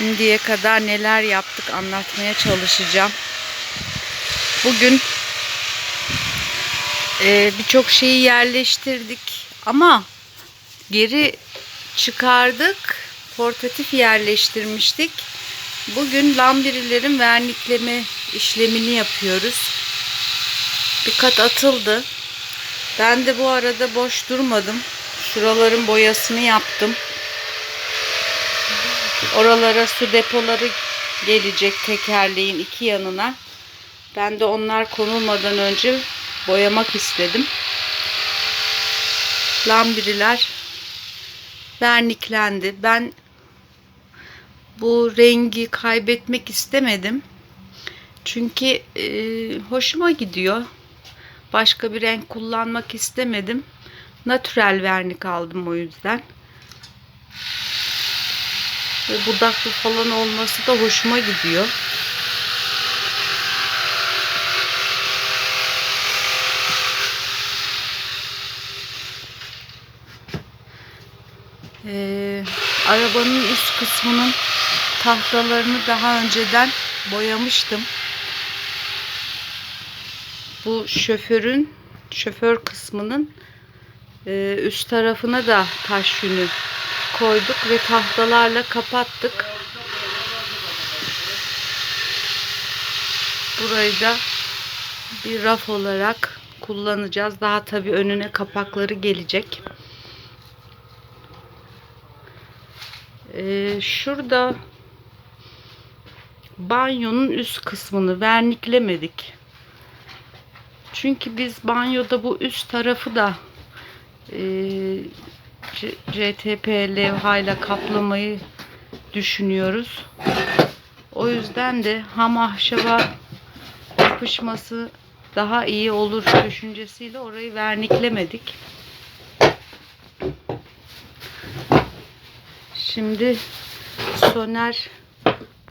Şimdiye kadar neler yaptık anlatmaya çalışacağım. Bugün e, birçok şeyi yerleştirdik ama geri çıkardık. Portatif yerleştirmiştik. Bugün lambirilerin vernikleme işlemini yapıyoruz. Bir kat atıldı. Ben de bu arada boş durmadım. Şuraların boyasını yaptım. Oralara su depoları gelecek tekerleğin iki yanına. Ben de onlar konulmadan önce boyamak istedim. Lambiriler verniklendi. Ben bu rengi kaybetmek istemedim. Çünkü e, hoşuma gidiyor. Başka bir renk kullanmak istemedim. Natürel vernik aldım o yüzden. Ve budaklı falan olması da hoşuma gidiyor. Ee, arabanın üst kısmının tahtalarını daha önceden boyamıştım. Bu şoförün şoför kısmının e, üst tarafına da taş yünü koyduk ve tahtalarla kapattık. Burayı da bir raf olarak kullanacağız. Daha tabii önüne kapakları gelecek. Ee, şurada banyonun üst kısmını verniklemedik. Çünkü biz banyoda bu üst tarafı da e, CTP levhayla kaplamayı düşünüyoruz. O yüzden de ham ahşaba yapışması daha iyi olur düşüncesiyle orayı verniklemedik. Şimdi Soner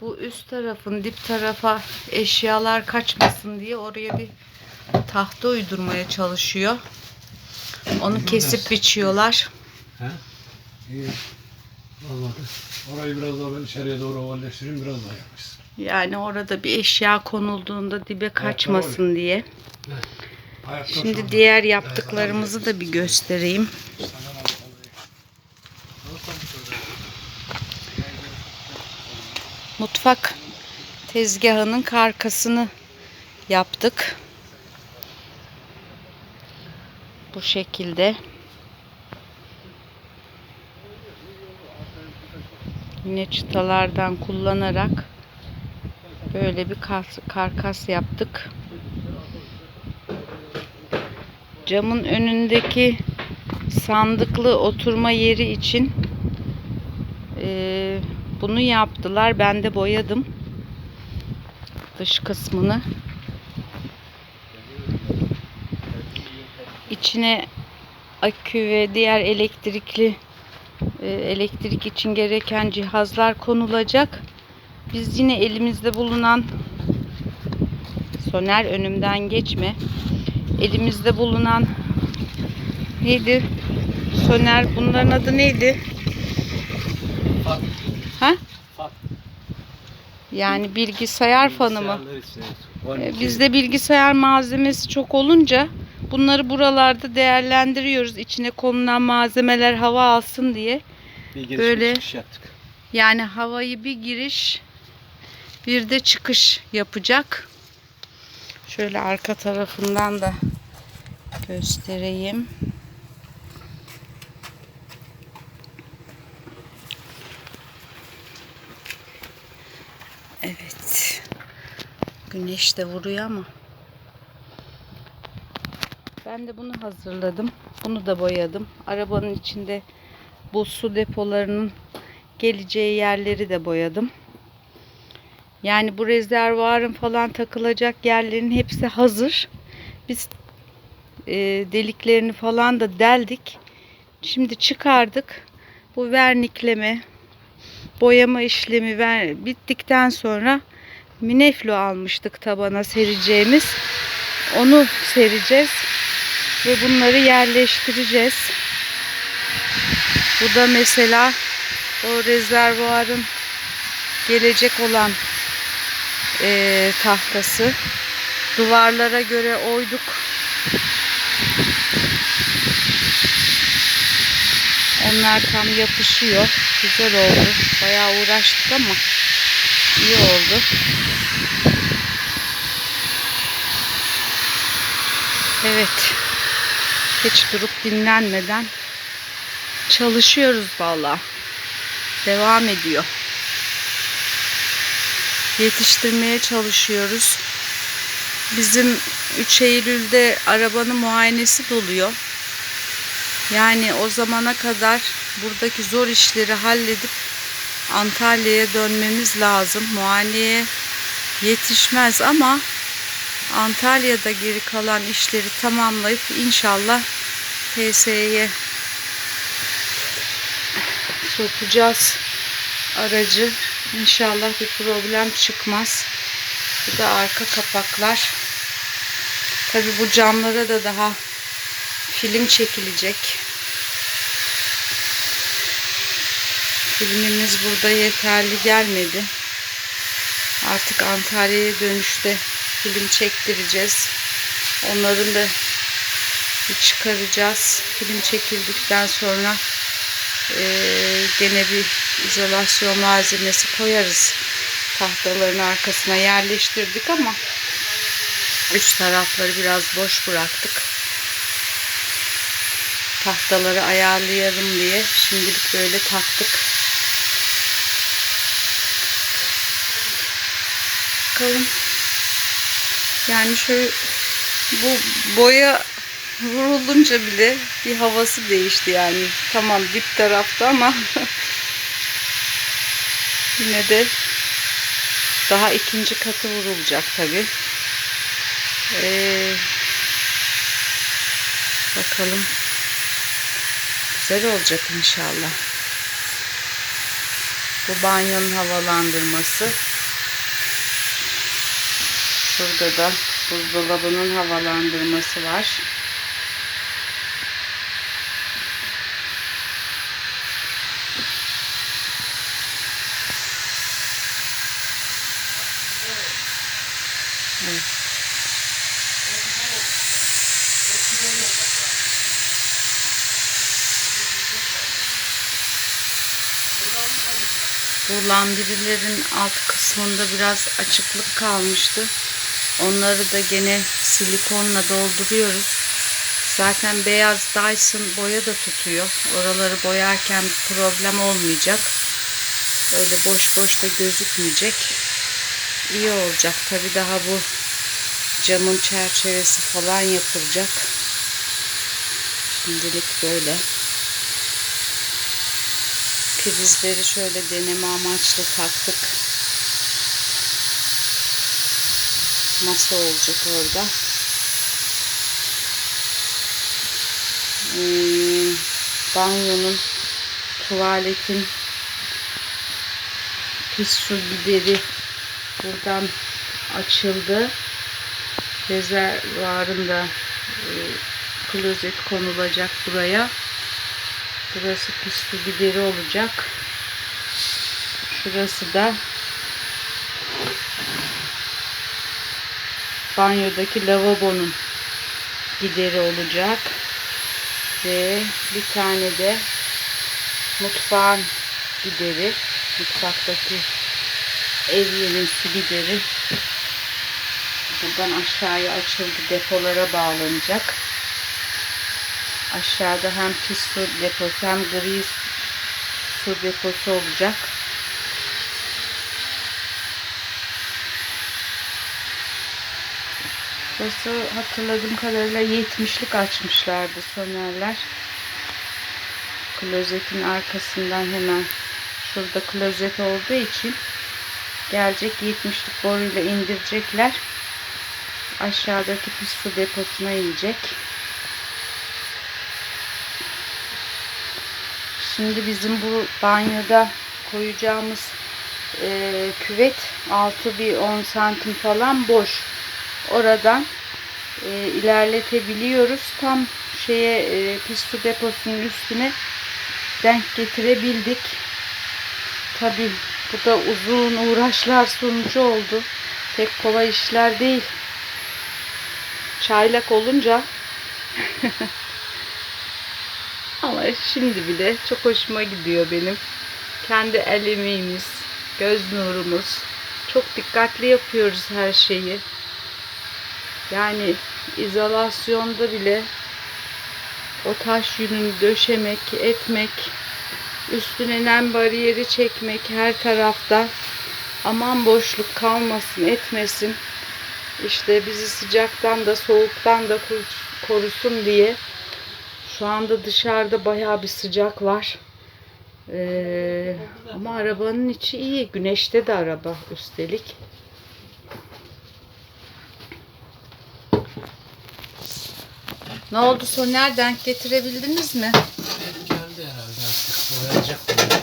bu üst tarafın dip tarafa eşyalar kaçmasın diye oraya bir tahta uydurmaya çalışıyor. Onu kesip biçiyorlar. He? İyi. Olmadı. Orayı biraz daha ben içeriye doğru ovalleştireyim biraz daha yapmışsın. Yani orada bir eşya konulduğunda dibe kaçmasın diye. Ayakta Şimdi diğer yaptıklarımızı da bir göstereyim. Mutfak tezgahının karkasını yaptık. Bu şekilde. Yine çıtalardan kullanarak böyle bir kas- karkas yaptık. Camın önündeki sandıklı oturma yeri için eee, bunu yaptılar. Ben de boyadım dış kısmını. İçine akü ve diğer elektrikli e, elektrik için gereken cihazlar konulacak. Biz yine elimizde bulunan Soner önümden geçme. Elimizde bulunan neydi? Soner bunların adı neydi? Ha? Yani bilgisayar fanı mı? 12. Bizde bilgisayar malzemesi çok olunca bunları buralarda değerlendiriyoruz. İçine konulan malzemeler hava alsın diye. bir giriş böyle- bir çıkış yaptık. Yani havayı bir giriş bir de çıkış yapacak. Şöyle arka tarafından da göstereyim. Evet. Güneş de vuruyor ama. Ben de bunu hazırladım. Bunu da boyadım. Arabanın içinde bu su depolarının geleceği yerleri de boyadım. Yani bu rezervuarın falan takılacak yerlerin hepsi hazır. Biz e, deliklerini falan da deldik. Şimdi çıkardık. Bu vernikleme, boyama işlemi ver, bittikten sonra mineflo almıştık tabana sereceğimiz. Onu sereceğiz ve bunları yerleştireceğiz. Bu da mesela o rezervuarın gelecek olan eee, tahtası. Duvarlara göre oyduk. Onlar tam yapışıyor. Güzel oldu. Bayağı uğraştık ama iyi oldu. Evet. Hiç durup dinlenmeden çalışıyoruz valla. Devam ediyor. Yetiştirmeye çalışıyoruz. Bizim 3 Eylül'de arabanın muayenesi doluyor. Yani o zamana kadar buradaki zor işleri halledip Antalya'ya dönmemiz lazım. Muayeneye yetişmez ama Antalya'da geri kalan işleri tamamlayıp inşallah TSE'ye sokacağız aracı. İnşallah bir problem çıkmaz. Bu da arka kapaklar. Tabi bu camlara da daha film çekilecek. Filmimiz burada yeterli gelmedi. Artık Antalya'ya dönüşte film çektireceğiz. Onların da çıkaracağız. Film çekildikten sonra eee, gene bir izolasyon malzemesi koyarız. Tahtaların arkasına yerleştirdik ama üst tarafları biraz boş bıraktık. Tahtaları ayarlayalım diye şimdilik böyle taktık. Bakalım. Yani şöyle bu boya vurulunca bile bir havası değişti yani. Tamam dip tarafta ama yine de daha ikinci katı vurulacak tabi. Ee, bakalım. Güzel olacak inşallah. Bu banyonun havalandırması. Şurada da buzdolabının havalandırması var. Evet. Bu lambrilerin alt kısmında biraz açıklık kalmıştı. Onları da gene silikonla dolduruyoruz. Zaten beyaz Dyson boya da tutuyor. Oraları boyarken problem olmayacak. Öyle boş boş da gözükmeyecek. İyi olacak. Tabi daha bu camın çerçevesi falan yapılacak. Şimdilik böyle. Prizleri şöyle deneme amaçlı taktık. Masa olacak orada. Ee, banyonun, tuvaletin pis su gideri buradan açıldı. Rezervuarın da e, klozet konulacak buraya. Burası pis su gideri olacak. Şurası da banyodaki lavabonun gideri olacak. Ve bir tane de mutfağın gideri. Mutfaktaki evyenin su gideri. Buradan aşağıya açıldı. Depolara bağlanacak. Aşağıda hem pis su deposu hem gri su deposu olacak. Burası hatırladığım kadarıyla 70'lik açmışlardı Sonerler. Klozetin arkasından hemen şurada klozet olduğu için gelecek 70'lik boruyla indirecekler. Aşağıdaki pis su deposuna inecek. Şimdi bizim bu banyoda koyacağımız e, küvet altı bir 10 santim falan boş. Oradan e, ilerletebiliyoruz. Tam şeye e, pis su deposunun üstüne denk getirebildik. Tabi Bu da uzun uğraşlar sonucu oldu. Pek kolay işler değil. Çaylak olunca ama şimdi bile çok hoşuma gidiyor benim. Kendi el emeğimiz, göz nurumuz. Çok dikkatli yapıyoruz her şeyi. Yani izolasyonda bile o taş yününü döşemek, etmek, üstüne nem bariyeri çekmek her tarafta aman boşluk kalmasın, etmesin. İşte bizi sıcaktan da soğuktan da korusun diye şu anda dışarıda bayağı bir sıcak var. Ee, ama arabanın içi iyi. Güneşte de araba üstelik. Ne oldu Soner? Denk getirebildiniz mi? Geldi herhalde artık. Boyayacak bunu.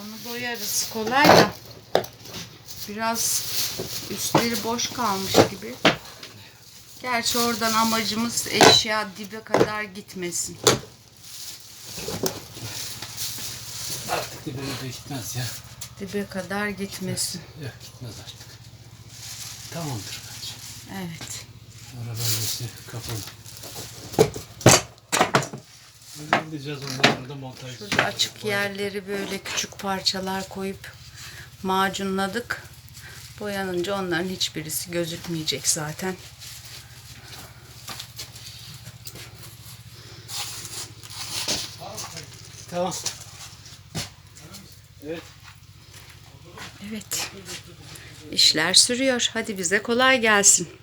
Onu boyarız kolay da. Biraz üstleri boş kalmış gibi. Gerçi oradan amacımız eşya dibe kadar gitmesin. Artık dibine de gitmez ya. Dibe kadar gitmesin. Yok gitmez artık. Tamamdır bence. Evet. Üstü kapalı. Böyle gideceğiz onları da montaj Şurada açık yerleri böyle küçük parçalar koyup macunladık. Boyanınca onların hiçbirisi gözükmeyecek zaten. Tamam. Evet. Evet. İşler sürüyor. Hadi bize kolay gelsin.